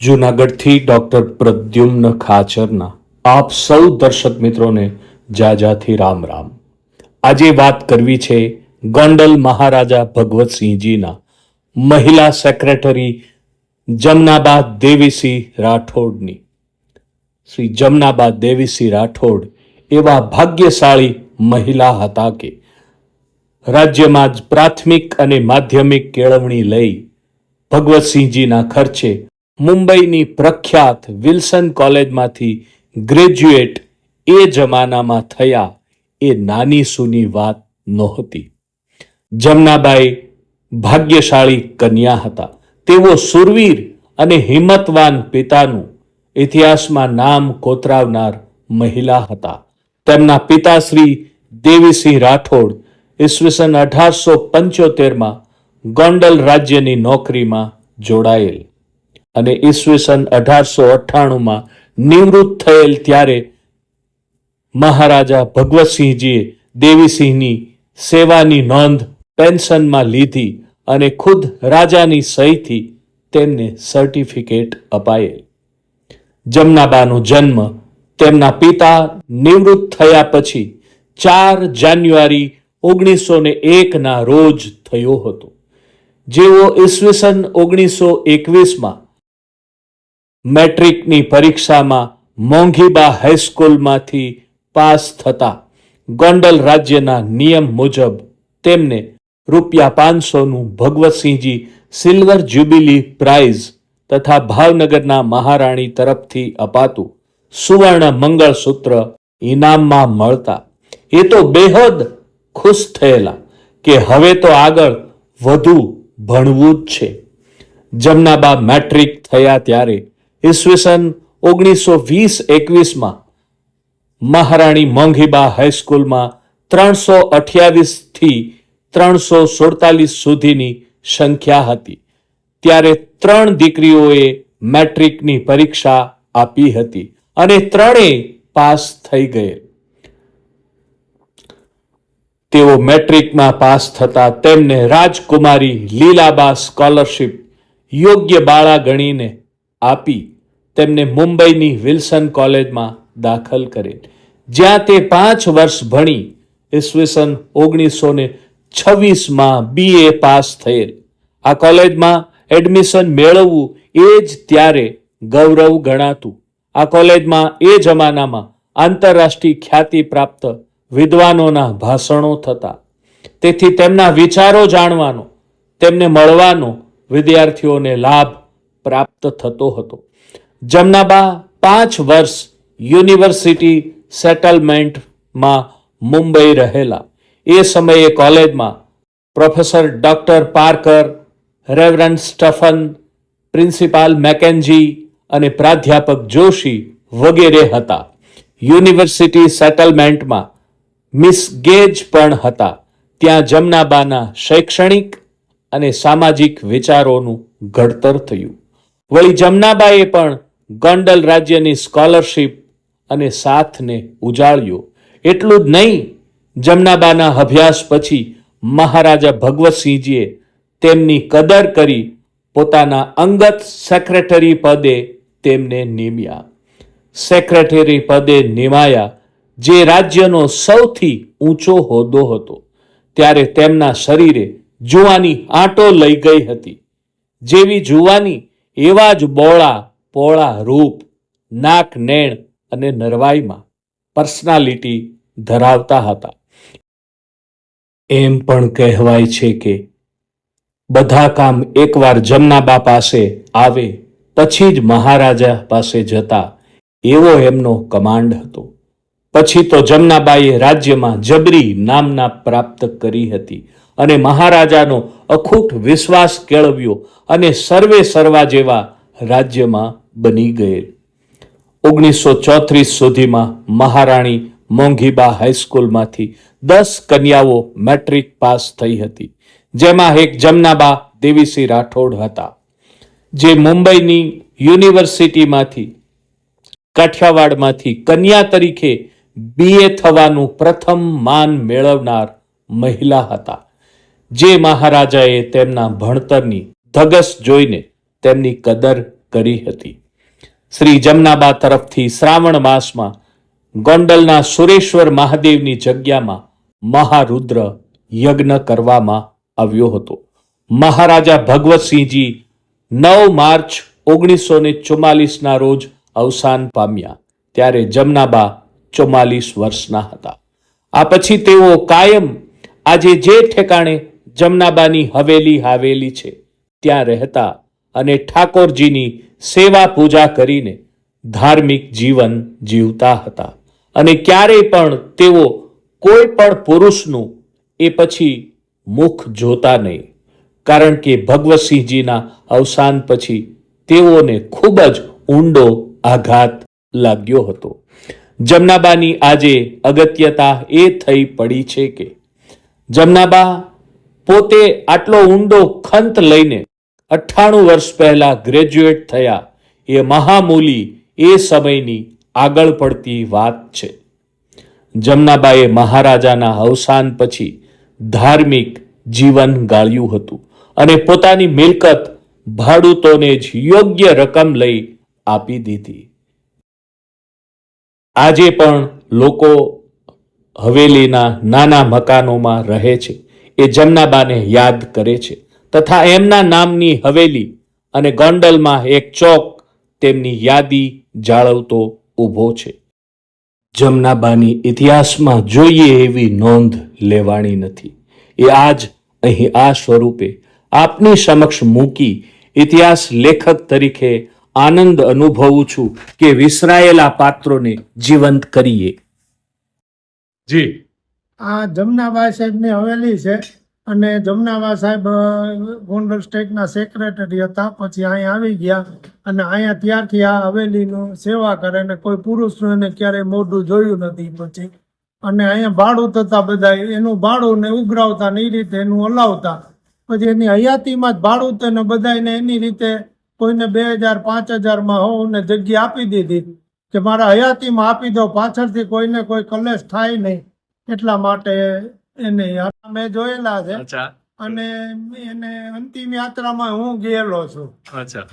જૂનાગઢથી doctor Pradyumna ખાચરના. આપ સૌ દર્શક મિત્રોને જાજાથી રામ રામ. આજે વાત કરવી છે ગોંડલ મહારાજા ભગવતસિંહજીના. મહિલા સેક્રેટરી જમનાબા દેવીસિંહ રાઠોડની. શ્રી જમનાબા દેવીસિંહ રાઠોડ એવા ભાગ્યશાળી મહિલા હતા કે રાજ્યમાં જ પ્રાથમિક અને માધ્યમિક કેળવણી લઈ ભગવતસિંહજીના ખર્ચે મુંબઈની પ્રખ્યાત વિલ્સન કોલેજમાંથી ગ્રેજ્યુએટ એ જમાનામાં થયા એ નાની સૂની વાત નહોતી. જમનાબાઈ ભાગ્યશાળી કન્યા હતા. તેઓ સુરવીર અને હિંમતવાન પિતાનું ઇતિહાસમાં નામ કોતરાવનાર મહિલા હતા. તેમના પિતાશ્રી દેવીસિંહ રાઠોડ ઈસવીસન અઢારસો પંચોતેરમાં ગોંડલ રાજ્યની નોકરીમાં જોડાયેલ. અને ઈસવીસન અઢારસો અઠ્ઠાણુંમાં નિવૃત્ત થયેલ ત્યારે મહારાજા ભગવતસિંહજીએ દેવીસિંહની સેવાની નોંધ પેન્શનમાં લીધી અને ખુદ રાજાની સહીથી તેમને સર્ટિફિકેટ અપાયેલ. જમનાબાનો જન્મ તેમના પિતા નિવૃત્ત થયા પછી ચાર જાન્યુઆરી ઓગણીસો ને એકના રોજ થયો હતો. જેઓ ઈસવીસન ઓગણીસો એકવીસમાં મેટ્રિકની પરીક્ષામાં મોંઘીબા હાઈસ્કૂલમાંથી પાસ થતા ગોંડલ રાજ્યના નિયમ મુજબ તેમને રૂપિયા પાંચસોનું ભગવતસિંહજી સિલ્વર જ્યુબિલી પ્રાઇઝ તથા ભાવનગરના મહારાણી તરફથી અપાતું સુવર્ણ મંગળસૂત્ર ઇનામમાં મળતા. એ તો બેહદ ખુશ થયેલા કે હવે તો આગળ વધુ ભણવું જ છે. જમનાબા મેટ્રિક થયા ત્યારે ઈસવીસન ઓગણીસો વીસ એકવીસમાં મહારાણી મોંઘીબા હાઈસ્કૂલમાં ત્રણસો અઠ્યાવીસથી ત્રણસો સુડતાલીસ સુધીની સંખ્યા હતી. ત્યારે ત્રણ દીકરીઓએ મેટ્રિકની પરીક્ષા આપી હતી અને ત્રણેય પાસ થઈ ગયેલ તેઓ મેટ્રિકમાં પાસ થતા તેમને રાજકુમારી લીલાબા સ્કોલરશિપ યોગ્ય બાળા ગણીને આપી તેમને મુંબઈની વિલ્સન કોલેજમાં દાખલ કરેલ જ્યાં તે પાંચ વર્ષ ભણી, ઈસવીસન ઓગણીસો ને છવ્વીસમાં બીએ પાસ થયેલ. આ કોલેજમાં એડમિશન મેળવવું એ જ ત્યારે ગૌરવ ગણાતું. આ કોલેજમાં એ જમાનામાં આંતરરાષ્ટ્રીય ખ્યાતિ પ્રાપ્ત વિદ્વાનોના ભાષણો થતા. તેથી તેમના વિચારો જાણવાનો, તેમને મળવાનો વિદ્યાર્થીઓને લાભ પ્રાપ્ત થતો હતો. જમનાબા પાંચ વર્ષ યુનિવર્સિટી સેટલમેન્ટમાં મુંબઈ રહેલા. એ સમયે કોલેજમાં professor doctor Parker Reverend Stephen, principal Mackenzie અને પ્રાધ્યાપક જોશી વગેરે હતા. યુનિવર્સિટી સેટલમેન્ટમાં મિસ ગેજ પણ હતા. ત્યાં જમનાબાના શૈક્ષણિક અને સામાજિક વિચારોનું ઘડતર થયું. વળી જમનાબાએ પણ ગોંડલ રાજ્યની સ્કોલરશિપ અને સાથને ઉજાળ્યો. એટલું જ નહીં, જમનાબાના અભ્યાસ પછી મહારાજા ભગવતસિંહજીએ તેમની કદર કરી પોતાના અંગત સેક્રેટરી પદે તેમને નિમ્યા. સેક્રેટરી પદે નિમાયા જે રાજ્યનો સૌથી ઊંચો હોદ્દો હતો. ત્યારે તેમના શરીરે જુવાની આંટો લઈ ગઈ હતી. જેવી જુવાની એવા જ બોળા પોળા રૂપ નાક નેણ અને નરવાઈમાં પર્સનાલિટી ધરાવતા હતા. એમ પણ કહેવાય છે કે બધા કામ એકવાર જમનાબા પાસે આવે, પછી જ મહારાજા પાસે જતા એવો એમનો કમાન્ડ હતો. પછી તો જમનાબાઈએ રાજ્યમાં જબરી નામના પ્રાપ્ત કરી હતી અને મહારાજાનો અખૂટ વિશ્વાસ કેળવ્યો અને સર્વે સર્વા જેવા રાજ્યમાં બની ગયેલ. ઓગણીસો ચોત્રીસ સુધીમાં મહારાણી મોંઘીબા હાઈસ્કૂલમાંથી દસ કન્યાઓ મેટ્રિક પાસ થઈ હતી, જેમાં એક જમનાબા દેવીસિંહ રાઠોડ હતા, જે મુંબઈની યુનિવર્સિટીમાંથી કાઠિયાવાડમાંથી કન્યા તરીકે બીએ થવાનું પ્રથમ માન મેળવનાર મહિલા હતા, જે મહારાજાએ તેમના ભણતરની ધગસ જોઈને તેમની કદર કરી હતી. શ્રી જમનાબા તરફથી શ્રાવણ માસમાં ગોંડલના સુરેશ્વર મહાદેવની જગ્યામાં મહારુદ્ર યજ્ઞ કરવામાં આવ્યો હતો. મહારાજા ભગવતસિંહજી નવ માર્ચ ઓગણીસો ને ચુમ્માલીસના રોજ અવસાન પામ્યા, ત્યારે જમનાબા ચુમ્માલીસ વર્ષના હતા. આ પછી તેઓ કાયમ આજે જે ઠેકાણે જમનાબાની હવેલી હાવેલી છે, ત્યાં રહેતા અને ઠાકોરજીની સેવા પૂજા કરીને ધાર્મિક જીવન જીવતા હતા. અને ક્યારેય પણ તેઓ કોઈ પણ પુરુષનું એ પછી મુખ જોતા નહીં. કારણ કે ભગવતસિંહજીના અવસાન પછી તેઓને ખૂબ જ ઊંડો આઘાત લાગ્યો હતો. જમનાબાની આજે અગત્યતા એ થઈ પડી છે કે જમનાબા પોતે આટલો ઊંડો ખંત લઈને અઠ્ઠાણું વર્ષ પહેલા ગ્રેજ્યુએટ થયા. એ મહામૂલી એ સમયની આગળ પડતી વાત છે. જમનાબાએ મહારાજાના અવસાન પછી ધાર્મિક જીવન ગાળ્યું હતું અને પોતાની મિલકત ભાડૂતોને જ યોગ્ય રકમ લઈ આપી દીધી. આજે પણ લોકો હવેલીના નાના મકાનોમાં રહે છે. એ જમનાબાને યાદ કરે છે. તથા એમના નામની હવેલી અને ગોંડલમાં એક ચોક તેમની યાદી જાળવતો ઊભો છે. જમનાબાની ઇતિહાસમાં જોઈએ એવી નોંધ લેવાણી નથી. એ આજ અહીં આ સ્વરૂપે આપની સમક્ષ મૂકી ઇતિહાસ લેખક તરીકે આનંદ અનુભવું છું કે વિસરાયેલા પાત્રોને જીવંત કરીએ. જી. આ જમનાબા સાહેબની હવેલી છે. અને જમનાવા સાહેબ ગોંડલ સ્ટેટના સેક્રેટરી હતા. પછી અહીંયા આવી ગયા અને અહીંયા ત્યારથી આ હવેલીનું સેવા કરે અને કોઈ પુરુષનું એને ક્યારેય મોઢું જોયું નથી પછી. અને અહીંયા ભાડું થતા બધા, એનું ભાડું ને ઉઘરાવતા ને એ રીતે એનું હલાવતા. પછી એની હયાતીમાં જ ભાડું તો ને બધાને એની રીતે કોઈને બે હજાર, પાંચ હજારમાં હોવને જગ્યા આપી દીધી કે મારા હયાતીમાં આપી દો, પાછળથી કોઈને કોઈ કલેશ થાય નહીં. એટલા માટે એને મેં જોયેલા છે. અચ્છા. અને એને અંતિમ યાત્રામાં હું ગયેલો છું. અચ્છા.